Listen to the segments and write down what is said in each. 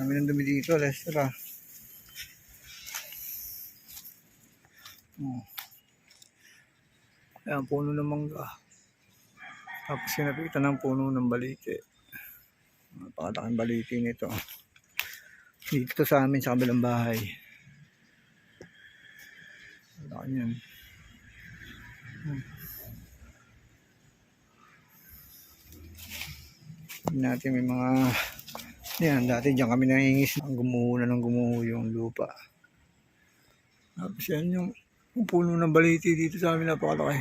Dami ng dumi dito, Lester ah. Oh. Ayan, puno ng mangga. Tapos sinapitan ng puno ng baliti. Napakalaking baliti nito. Dito to sa amin sa kabilang bahay. Wala yan. Hmm. Natin may mga yan, dati diyan kami nangingis ang gumuho na ng gumuho yung lupa. Tapos yan yung, yung puno ng baliti dito sa amin napakalaki.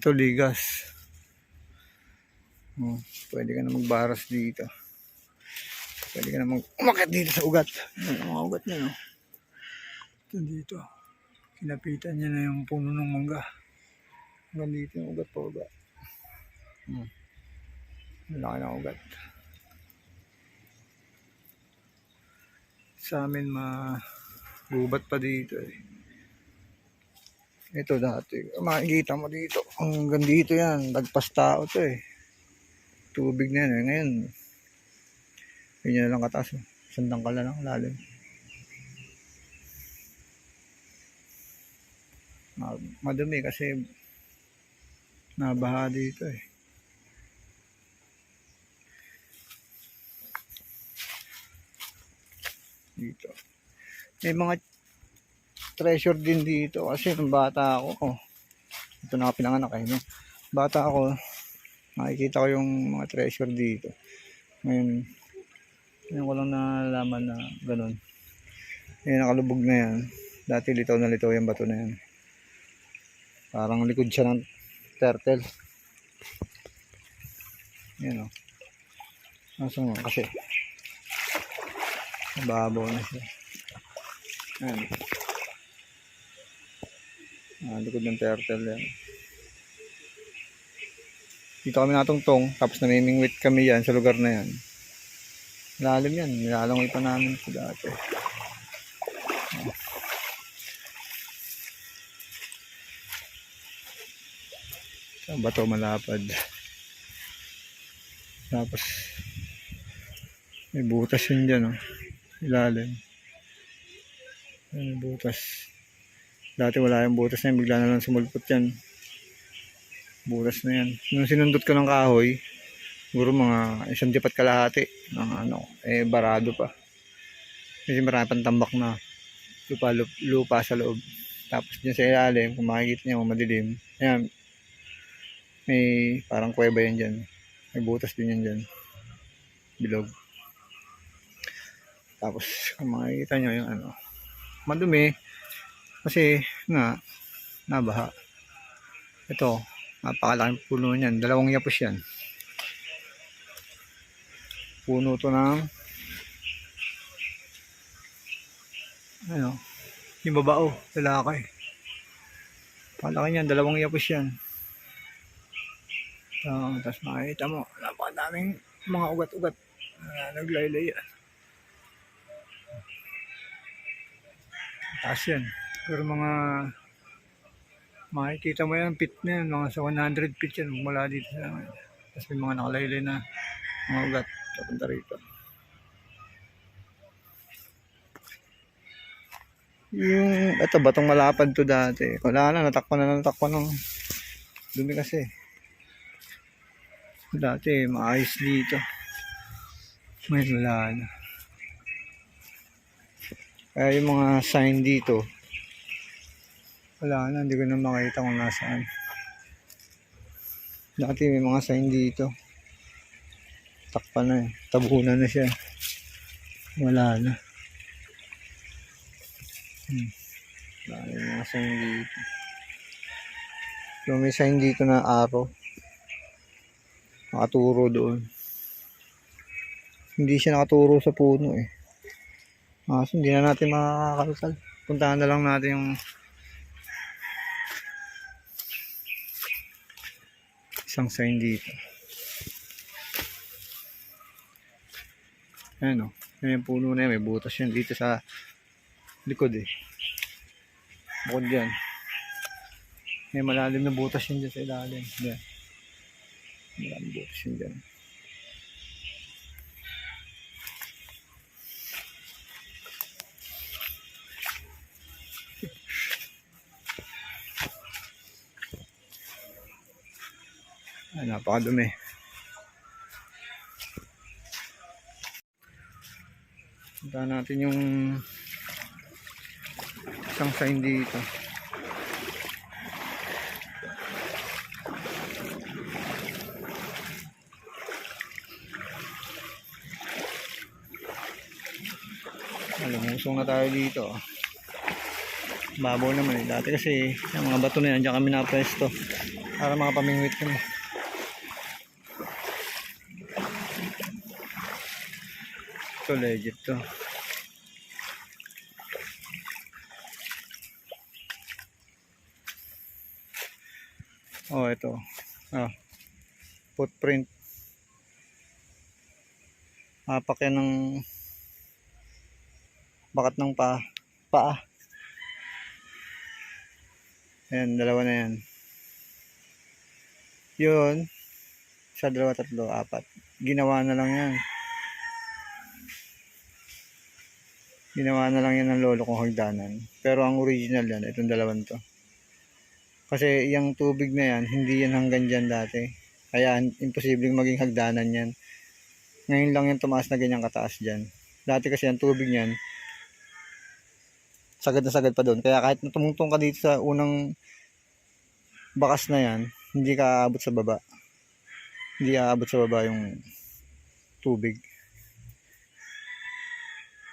Ito ligas. Oh, pwede ka na magbaras dito. Pwede ka na mag dito sa ugat. Yan, mga ugat niya, no? Ito dito. Kinapitan niya na yung puno ng mangga. Hanggang dito yung ugat pa ugat. Hmm. Malaki na ugat. Sa amin ma gubat pa dito eh. Ito dati. Makikita mo dito. Hanggang dito yan. Lagpas tao to eh. Tubig na yan eh. Ngayon, yun na lang kataas. oh. Sandang ka lang lalim. Ma- madumi kasi nabaha dito eh. Dito. May mga treasure din dito kasi nung bata ako, oh, ito na pinanganak eh, no? Bata ako, makikita ko yung mga treasure dito. Ngayon, ngayon ko lang nalaman na ganun. Ngayon nakalubog na yan. Dati litaw na litaw yung bato na yan. Parang likod siya ng turtle. Yan o. Nasa mo kasi. Mababaw na siya. Yan. Ah, likod ng turtle yan. Dito kami natungtong, tapos namimingwit kami yan sa lugar na yan. Lalim yan, nilalangoy pa namin ito dati. Sa bato malapad. Tapos, may butas yun dyan, oh. Ilalim. May butas. Dati wala yung butas na yan, bigla na lang sumulpot yan. Butas na yan. Nung sinundot ko ng kahoy, siguro mga isang dipat kalahati ng ano, eh barado pa. Kasi marami pang tambak na lupa, lupa, sa loob. Tapos dyan sa ilalim, kung makikita niyo madilim, ayan, may parang kuweba yan dyan. May butas din yan dyan. Bilog. Tapos, kung makikita nyo yung ano, madumi, kasi nga, nabaha. Ito, napakalaking puno niyan. Dalawang yapos yan. Puno to ng ano, yung babao, lalaki. Palaki niyan, dalawang yapos yan. Uh, tapos makikita mo, napakadaming mga ugat-ugat na naglaylay yan. Taas yan. Pero mga makikita mo yan, pit na yan, mga sa 100 feet yan mula dito sa amin. Tapos may mga nakalaylay na mga ugat papunta rito. Yung, ito, batong malapad to dati. Wala na, natakpan na natakpan ng dumi kasi. Dati, maayos dito. Ngayon, wala na. Kaya yung mga sign dito, wala na, hindi ko na makita kung nasaan. Dati may mga sign dito. Takpan na eh. Tabunan na siya. Wala na. Hmm. Wala na yung mga sign dito. So may sign dito na araw. Nakaturo doon. Hindi siya nakaturo sa puno eh. Ah, so hindi na natin makakakalsal. Puntahan na lang natin yung isang sign dito. Ayan o. Ayan yung puno na yan. May butas yan dito sa likod eh. Bukod yan. May malalim na butas yun dyan sa ilalim. Yan. Malalim butas yun dyan. Ay, napakadumi. Punta natin yung isang sign dito. Lumusong na tayo dito. Babaw naman eh. Dati kasi yung mga bato na yan, dyan kami napresto. Para makapamingwit kami. Ito legit to. Oh, ito. Ah. Footprint. Apak yan ng bakat ng pa paa. Ayan, dalawa na yan. Yun. Sa dalawa, tatlo, apat. Ginawa na lang yan. Ginawa na lang yan ng lolo kong hagdanan. Pero ang original yan, itong dalawang to. Kasi yung tubig na yan, hindi yan hanggang dyan dati. Kaya imposibleng maging hagdanan yan. Ngayon lang yung tumaas na ganyang kataas dyan. Dati kasi ang tubig niyan, sagad na sagad pa doon. Kaya kahit tumungtong ka dito sa unang bakas na yan, hindi ka aabot sa baba. Hindi aabot sa baba yung tubig.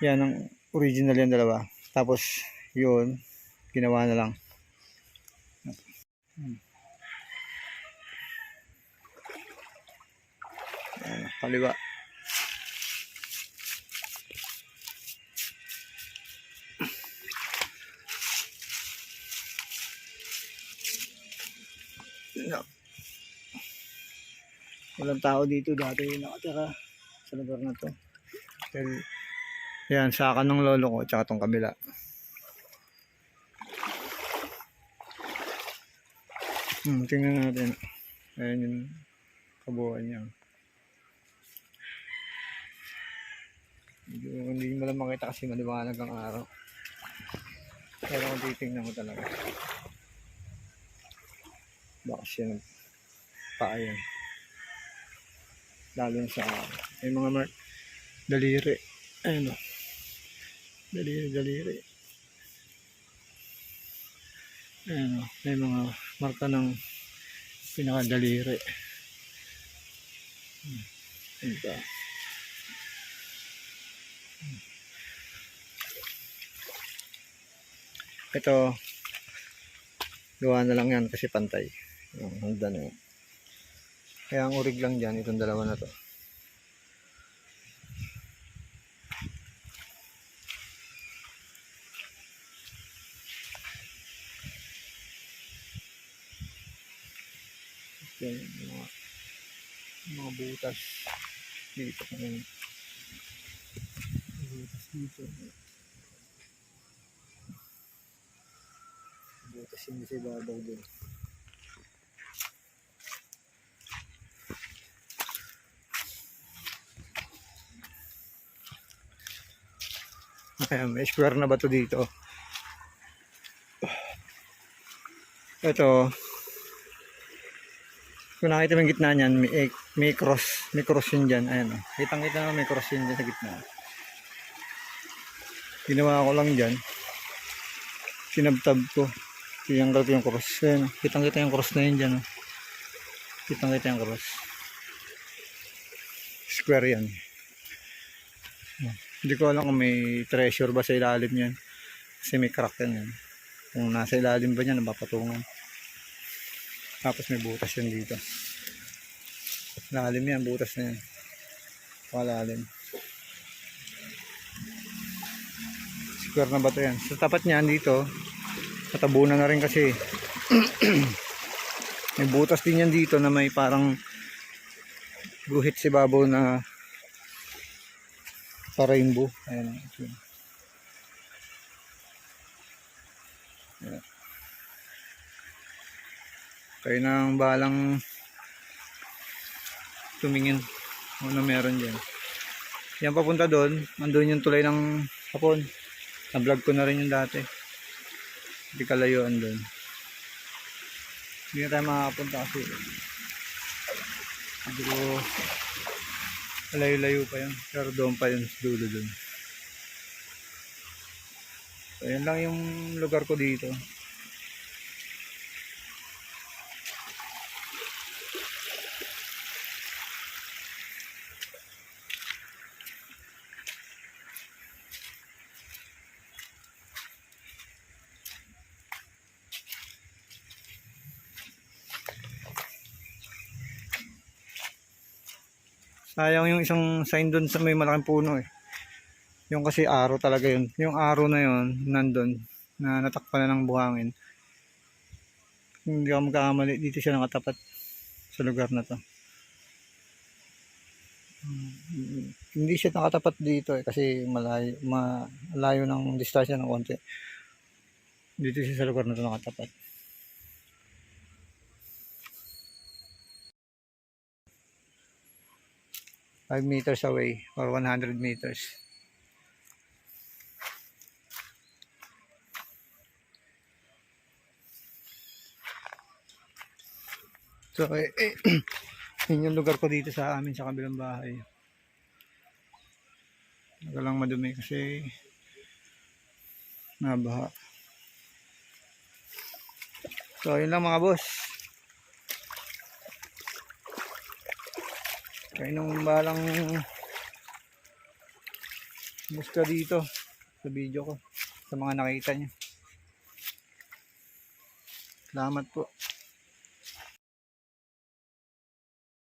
Yan ang original yan dalawa. Tapos yun, ginawa na lang. Ayan, kaliwa. No. Walang tao dito dati nakatira sa lugar na to. Dahil, yan, saka ng lolo ko, tsaka tong kabila. Hmm, tingnan natin. Ayan yung kabuuan niya. Medyo hindi mo lang makita kasi maliwanag ang araw. Pero kung titingnan mo talaga. Baka siya ng paa. Lalo sa may mga daliri. Ayun o. Daliri, daliri. Ayun o. May mga marka ng pinakadaliri. Hmm. Ayun pa. Ito, gawa na lang yan kasi pantay. Yung hagdan na yun. Kaya ang urig lang dyan, itong dalawa na to. Yan, yung mga, yung mga butas dito. Yung butas dito. Butas hindi sa ibabaw din. Ayan, may square na ba to dito? Ito. Kung nakita mo yung gitna niyan, may, may cross. May cross yun dyan. Ayan. oh. Kitang kita na may cross yun dyan sa gitna. Ginawa ko lang dyan. Sinabtab ko. Tinanggal ko yung cross. Ayan. oh. Kitang kita yung cross na yun dyan. oh. Kitang kita yung cross. Square yan. Hindi ko alam kung may treasure ba sa ilalim yan. Kasi may crack yan. eh. Kung nasa ilalim ba niya, napapatungan. Tapos may butas yan dito. Lalim yan, butas na yan. Palalim. Square na ba ito yan? Sa tapat niyan dito, katabunan na rin kasi. may butas din yan dito na may parang guhit si babaw na pa rainbow. Ayan. Ayan. Kayo nang balang tumingin kung ano meron dyan. Yan papunta doon. Andun yung tulay ng hapon. Na-vlog ko na rin yung dati. Hindi kalayuan doon. Hindi na tayo makakapunta kasi Siguro layo-layo pa yun. Pero doon pa yun sa dulo doon. So, yan lang yung lugar ko dito. Sayang yung isang sign doon sa may malaking puno eh. Yung kasi araw talaga yun. Yung araw na yun, nandun, na natakpan na ng buhangin. Hindi ako magkakamali, dito siya nakatapat sa lugar na to. Hindi siya nakatapat dito eh, kasi malayo, malayo ng distansya ng konti. Dito siya sa lugar na to nakatapat. Five meters away or 100 meters. So, eh, eh, yun yung lugar ko dito sa amin sa kabilang bahay. Huwag lang madumi kasi nabaha. So, yun lang mga boss. Kayo nung balang musta dito sa video ko sa mga nakita niyo. Salamat po.